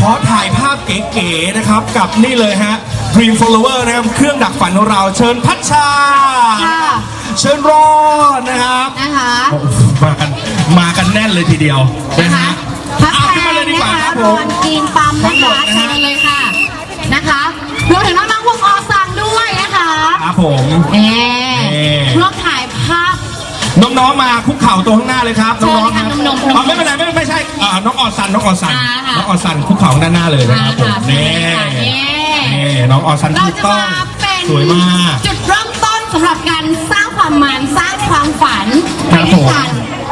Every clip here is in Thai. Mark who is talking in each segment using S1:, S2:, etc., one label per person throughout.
S1: ขอถ่ายภาพเก๋ๆนะครับกับนี่เลยฮะ Dream Follower นะครับเครื่องดักฝันของเราเชิญพัชชา
S2: ค่ะ
S1: เชิญรอดนะครับ
S2: นะคะ
S1: โอ้โหมากันมากันแน่นเลยทีเดียวนะ
S2: นะคะ
S1: ฮะ
S2: พัก
S1: เอา
S2: แพ
S1: ขึ้นมาเลย
S2: ง
S1: ดีก
S2: นะ
S1: ว่า
S2: คะ
S1: ครับ
S2: โร
S1: ผม
S2: นกินปั๊ม
S1: ทั้
S2: นะ
S1: งหม
S2: คะ
S1: ดนะ
S2: เชิ
S1: ฮะ
S2: ญเลยค่ะ นะคะรวมถึงน้องๆวงอซังด้วยนะคะ
S1: ครับผม
S2: เอ๊
S1: เน้องๆมาคุกเข่าตัวข้างหน้าเลยครับ
S2: เชิญ
S1: น้อง
S2: เลย
S1: ๆค
S2: ค่ะ
S1: รับ
S2: หนุ่มๆ
S1: อ๋อไม่เป็นไรไม่ไม่ใช่อ่าน้องออสันน้องออสัน
S2: อ่าค่ะ
S1: น้องออสันคุกเข่าด้านหน้าเลยนะครับผม
S2: อ่า
S1: นี่
S2: ค่ะนี่
S1: นี่น้องออสัน
S2: เรา
S1: ถูก
S2: จะ
S1: ต้อง
S2: มาเป็น
S1: สวยมาก
S2: จุดเริ่มต้นสำหรับการสร้างความมันสร้างความฝัน
S1: ค
S2: ไป
S1: รับ
S2: ด้วยกัน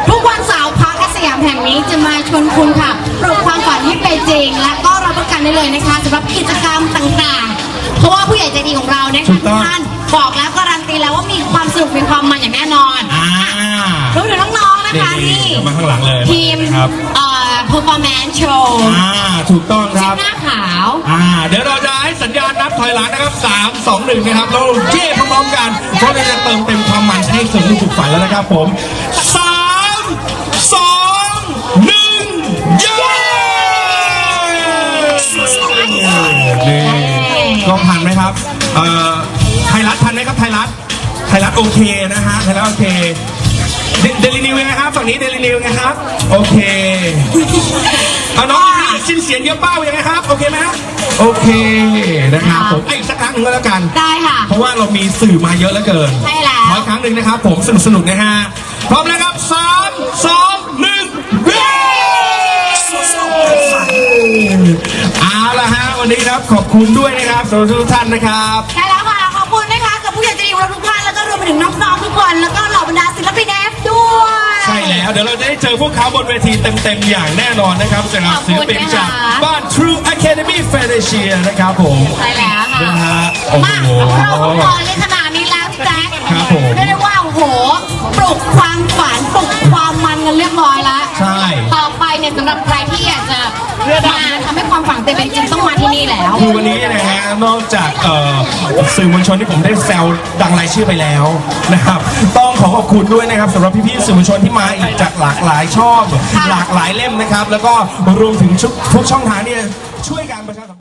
S2: ทุกวันเสาร์พักสยามแห่งนี้จะมาชวนคุณค่ะปลุกความฝันให้เป็นจริง และก็รับประกันได้เลยนะคะสำหรับกิจกรรมต่างๆ เพราะว่าผู้ใหญ่ใจดีของเราเนี่ย
S1: ถู
S2: ค่ะ
S1: กต้อง
S2: ทุกท่านบอกแล้วการันตีแล้วว่ามีความสนุกมีความมันอย่างแน่นอน
S1: อ่าร
S2: วมถึง น้องๆนะคะ
S1: นี่
S2: นี่
S1: มาข้างหลังเลย
S2: ทีม
S1: ครับ
S2: เอ่อ performance show
S1: อ่าถูกต้องค
S2: ชุ
S1: รั
S2: ด
S1: บ
S2: หน้าขาว
S1: อ่า เดี๋ยวเราจะให้สัญญาณนับถอยหลังนะครับ 3 2 1 นะครับเราเย่พร้อมๆกันเพราะเราจะเติมเต็มความมันให้สมที่ถูกฝันแล้วนะครับผม 3 2 1 เย้นี่กล้องทันไหมครับ เอ่อ ไทยรัฐทันไหมครับไทยรัฐ ไทยรัฐโอเคนะฮะ ไทยรัฐโอเค เดเดลินิวไงครับ ฝั่งนี้เดลินิวไงครับ โอเคเอาน้องนี่สิ้นเสียงเยอะเป้ายังไงครับ โอเคไหมฮะโอเคนะครับผมไอ้ยอีกสักครั้งหนึ่งก็แล้วกัน
S2: ได้ค่ะ
S1: เพราะว่าเรามีสื่อมาเยอะเหลือเกิน
S2: ใช่แล้ว
S1: ขออีกครั้งหนึ่งนะครับ ผมสนุกสนุกๆนะฮะ พร้อมนะครับสามสองหนึ่งเย้เอาละฮะวันนี้ครับขอบคุณด้วยนะครับสำหรับทุกท่านนะครับ
S2: ใช่แล้วค่ะ ดี๋ย
S1: วเราจะได้เจอพวกเขาบนเวทีเต็มๆ อย่างแน่นอนนะครับสำหรับศิลปินจากบ้าน True Academy f a n t a s i a นะครับผม
S2: ใช่แล้วค่ะ
S1: นะฮะโอ้
S2: มา
S1: โห
S2: เราอุปกรณ์ในขนาดนี้แล้วพี่แจ๊ค
S1: ครับผม
S2: เรียกได้ว่าโอ้โหปลุกความฝันปลุกความมันกันเรียบร้อยแล้ว
S1: ใช่
S2: ต่อไปเนี่ยสำหรับใครที่อยากจะมาทำให้ความฝันเป็นจริงต้องมาที่นี่ แล้ว
S1: คือวันนี้นะฮะนอกจากเอ่อสื่อมวลชนที่ผมได้แซวดังรายชื่อไปแล้วนะครับต้องขอขอบคุณด้วยนะครับสำหรับพี่ๆสื่อมวลชนที่มาอีกจากหลากหลายช่องหลากหลายเล่มนะครับ แล้วก็รวมถึงทุกช่องทางที่ช่วยการประชาสัมพันธ์